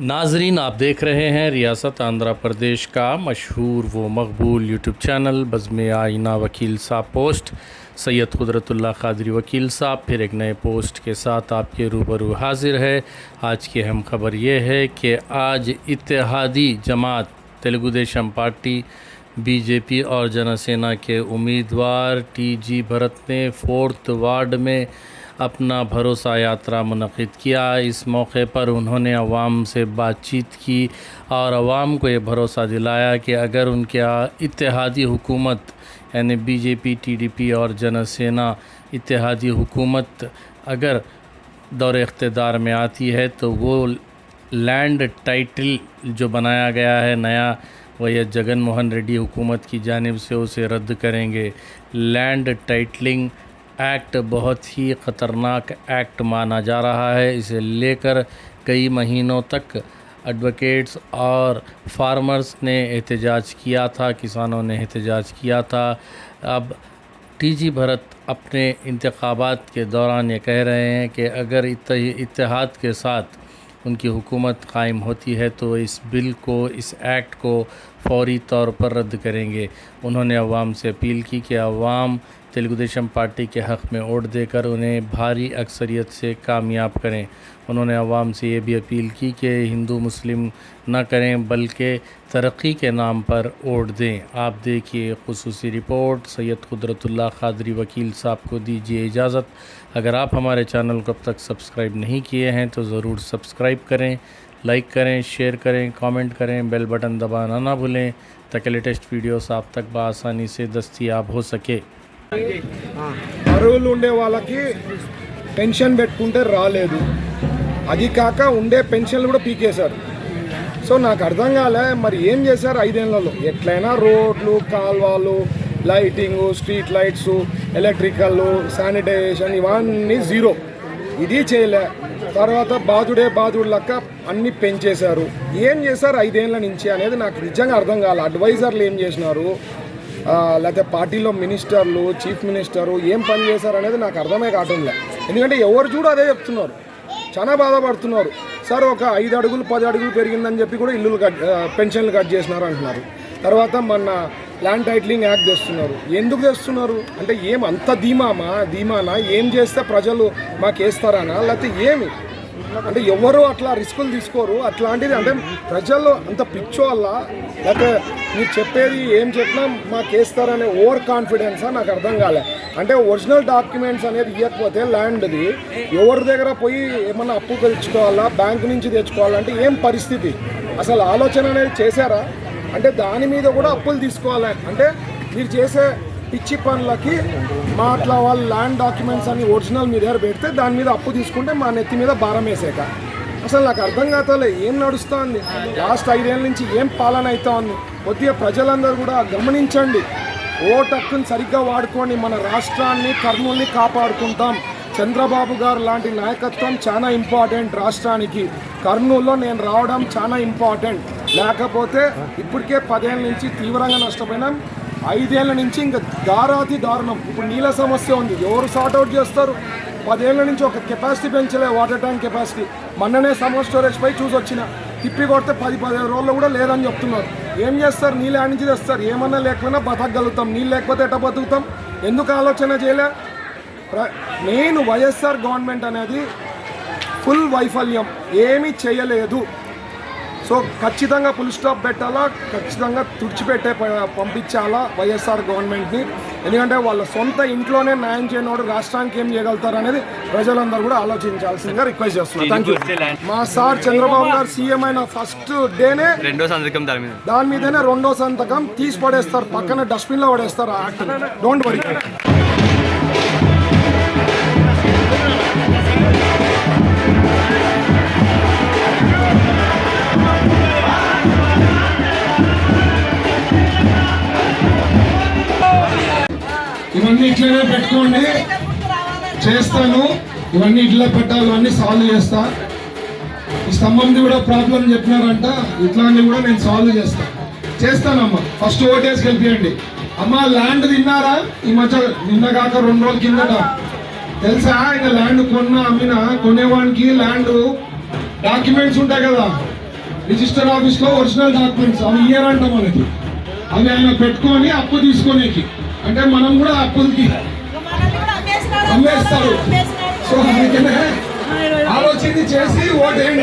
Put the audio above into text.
ناظرین، آپ دیکھ رہے ہیں ریاست آندھرا پردیش کا مشہور و مقبول یوٹیوب چینل بزم آئینہ وکیل صاحب پوسٹ۔ سید قدرت اللہ قادری وکیل صاحب، پھر ایک نئے پوسٹ کے ساتھ آپ کے روبرو حاضر ہے۔ آج کی اہم خبر یہ ہے کہ آج اتحادی جماعت، تلگو دیشم پارٹی، بی جے پی اور جنہ سینا کے امیدوار ٹی جی بھرت نے فورتھ وارڈ میں اپنا بھروسہ یاترا منعقد کیا۔ اس موقع پر انہوں نے عوام سے بات چیت کی اور عوام کو یہ بھروسہ دلایا کہ اگر ان کے اتحادی حکومت یعنی بی جے پی، ٹی ڈی پی اور جن سینا اتحادی حکومت اگر دور اقتدار میں آتی ہے تو وہ لینڈ ٹائٹل جو بنایا گیا ہے نیا، وہ یہ جگن موہن ریڈی حکومت کی جانب سے اسے رد کریں گے۔ لینڈ ٹائٹلنگ ایکٹ بہت ہی خطرناک ایکٹ مانا جا رہا ہے۔ اسے لے کر کئی مہینوں تک ایڈوکیٹس اور فارمرز نے احتجاج کیا تھا، کسانوں نے احتجاج کیا تھا۔ اب ٹی جی بھرت اپنے انتخابات کے دوران یہ کہہ رہے ہیں کہ اگر اتحاد کے ساتھ ان کی حکومت قائم ہوتی ہے تو اس بل کو، اس ایکٹ کو فوری طور پر رد کریں گے۔ انہوں نے عوام سے اپیل کی کہ عوام تلگودیشم پارٹی کے حق میں ووٹ دے کر انہیں بھاری اکثریت سے کامیاب کریں۔ انہوں نے عوام سے یہ بھی اپیل کی کہ ہندو مسلم نہ کریں، بلکہ ترقی کے نام پر ووٹ دیں۔ آپ دیکھیے خصوصی رپورٹ، سید قدرت اللہ قادری وکیل صاحب کو دیجیے اجازت۔ اگر آپ ہمارے چینل کو اب تک سبسکرائب نہیں کیے ہیں تو ضرور سبسکرائب کریں، لائک کریں، شیئر کریں، کامنٹ کریں، بیل بٹن دبانا نہ بھولیں تاکہ لیٹسٹ ویڈیوز آپ تک بآسانی سے دستیاب ہو سکے۔ అరువులు ఉండే వాళ్ళకి పెన్షన్ పెట్టుకుంటే రాలేదు. అది కాక ఉండే పెన్షన్లు కూడా పీకేశారు. సో నాకు అర్థం కాలే మరి ఏం చేశారు ఐదేళ్ళలో? ఎట్లయినా రోడ్లు కాల్వాలు lighting street lights electrical sanitization ఇవన్నీ జీరో. ఇది చేయలే. తర్వాత బాధుడే బాధుడు లెక్క అన్ని పెంచేశారు. ఏం చేశారు ఐదేళ్ళ నుంచి అనేది నాకు నిజంగా అర్థం కాలే. అడ్వైజర్లు ఏం చేసినారు? లేకపోతే పార్టీలో మినిస్టర్లు చీఫ్ మినిస్టరు ఏం పని చేశారు అనేది నాకు అర్థమే కావట్లే. ఎందుకంటే ఎవరు చూడు అదే చెప్తున్నారు. చాలా బాధపడుతున్నారు. సార్ ఒక ఐదు అడుగులు పది అడుగులు పెరిగిందని చెప్పి కూడా ఇల్లులు కట్ పెన్షన్లు కట్ చేసినారు అంటున్నారు. తర్వాత మన ల్యాండ్ టైటిలింగ్ యాక్ట్ చేస్తున్నారు ఎందుకు చేస్తున్నారు అంటే ఏం అంత ధీమామా? ధీమానా? ఏం చేస్తే ప్రజలు మాకు వేస్తారనా లేకపోతే ఏమి? అంటే ఎవరు అట్లా రిస్కులు తీసుకోరు. అట్లాంటిది అంటే ప్రజల్లో అంత పిచ్చోళ్ళ లేకపోతే మీరు చెప్పేది ఏం చెప్పినా మాకు వేస్తారనే ఓవర్ కాన్ఫిడెన్సా? నాకు అర్థం కాలే. అంటే ఒరిజినల్ డాక్యుమెంట్స్ అనేది ఇవ్వకపోతే ల్యాండ్ది. ఎవరి దగ్గర పోయి ఏమన్నా అప్పు తెచ్చుకోవాలా? బ్యాంకు నుంచి తెచ్చుకోవాలంటే ఏం పరిస్థితి? అసలు ఆలోచన అనేది చేశారా? అంటే దాని మీద కూడా అప్పులు తీసుకోవాలి? అంటే మీరు చేసే పిచ్చి పనులకి మా అట్లా వాళ్ళు ల్యాండ్ డాక్యుమెంట్స్ అని ఒరిజినల్ మీ దగ్గర పెడితే దాని మీద అప్పు తీసుకుంటే మా నెత్తి మీద భారం వేసాక. అసలు నాకు అర్థం కాతలే ఏం నడుస్తోంది? లాస్ట్ ఐదేళ్ళ నుంచి ఏం పాలన అవుతా ఉంది కొద్దిగా ప్రజలందరూ కూడా గమనించండి. ఓటు సరిగ్గా వాడుకొని మన రాష్ట్రాన్ని కర్నూల్ని కాపాడుకుంటాం. చంద్రబాబు గారు లాంటి నాయకత్వం చాలా ఇంపార్టెంట్ రాష్ట్రానికి. కర్నూలులో నేను రావడం చాలా ఇంపార్టెంట్. లేకపోతే ఇప్పటికే పదేళ్ళ నుంచి తీవ్రంగా నష్టపోయినాం. ఐదేళ్ళ నుంచి ఇంకా దారాతి దారుణం. ఇప్పుడు నీళ్ళ సమస్య ఉంది. ఎవరు సార్ట్ అవుట్ చేస్తారు? పదేళ్ళ నుంచి ఒక కెపాసిటీ పెంచలే వాటర్ ట్యాంక్ కెపాసిటీ మొన్ననే సమ్మర్ స్టోరేజ్ పై చూసి వచ్చిన. తిప్పి కొడితే పది పదిహేను రోజులు కూడా లేదని చెప్తున్నారు. ఏం చేస్తారు? నీళ్ళు ఆడ నుంచి తెస్తారు. ఏమన్నా లేకపోయినా బతకగలుగుతాం. నీళ్ళు లేకపోతే ఎట బతుకుతాం? ఎందుకు ఆలోచన చేయలే? నేను మెయిన్ వైఎస్ఆర్ గవర్నమెంట్ అనేది ఫుల్ వైఫల్యం. ఏమీ చేయలేదు. సో ఖచ్చితంగా ఫుల్ స్టాప్ పెట్టాలా? ఖచ్చితంగా తుడిచిపెట్టే పంపించాలా వైఎస్ఆర్ గవర్నమెంట్ని? ఎందుకంటే వాళ్ళ సొంత ఇంట్లోనే న్యాయం చేయనోడు రాష్ట్రానికి ఏం చేయగలుగుతారు అనేది ప్రజలందరూ కూడా ఆలోచించాల్సిందిగా రిక్వెస్ట్ చేస్తున్నారు. థ్యాంక్ యూ మా సార్ చంద్రబాబు గారు సీఎం అయిన ఫస్ట్ డేనే రెండో సంతకం దాని మీద. దాని మీదనే రెండో సంతకం తీసి పడేస్తారు. పక్కన డస్ట్బిన్లో పడేస్తారు. డోంట్ వరీ ఇవన్నీ ఇట్లనే పెట్టుకోండి. చేస్తాను. ఇవన్నీ ఇట్లా పెట్టాలి. అన్నీ సాల్వ్ చేస్తా. ఈ స్తంభంది కూడా ప్రాబ్లం చెప్పినారంట. ఇట్లాంటివి కూడా నేను సాల్వ్ చేస్తా. చేస్తానమ్మా. ఫస్ట్ ఓటేసి గెలిపియండి. అమ్మ ల్యాండ్ తిన్నారా? ఈ మధ్య నిన్న కాక రెండు రోజుల కిందట. తెలుసా? ఆయన ల్యాండ్ కొన్నా అమ్మినా కొనేవానికి ల్యాండ్ డాక్యుమెంట్స్ ఉంటాయి కదా. రిజిస్టర్ ఆఫీస్లో ఒరిజినల్ డాక్యుమెంట్స్ అవి ఇయ్యారంట మనకి. అవి ఆయన పెట్టుకొని అప్పు తీసుకోనికి. అంటే మనం కూడా అప్పులకి అమ్మేస్తారు. సో అందుకనే ఆలోచించి చేసి ఓటు ఏం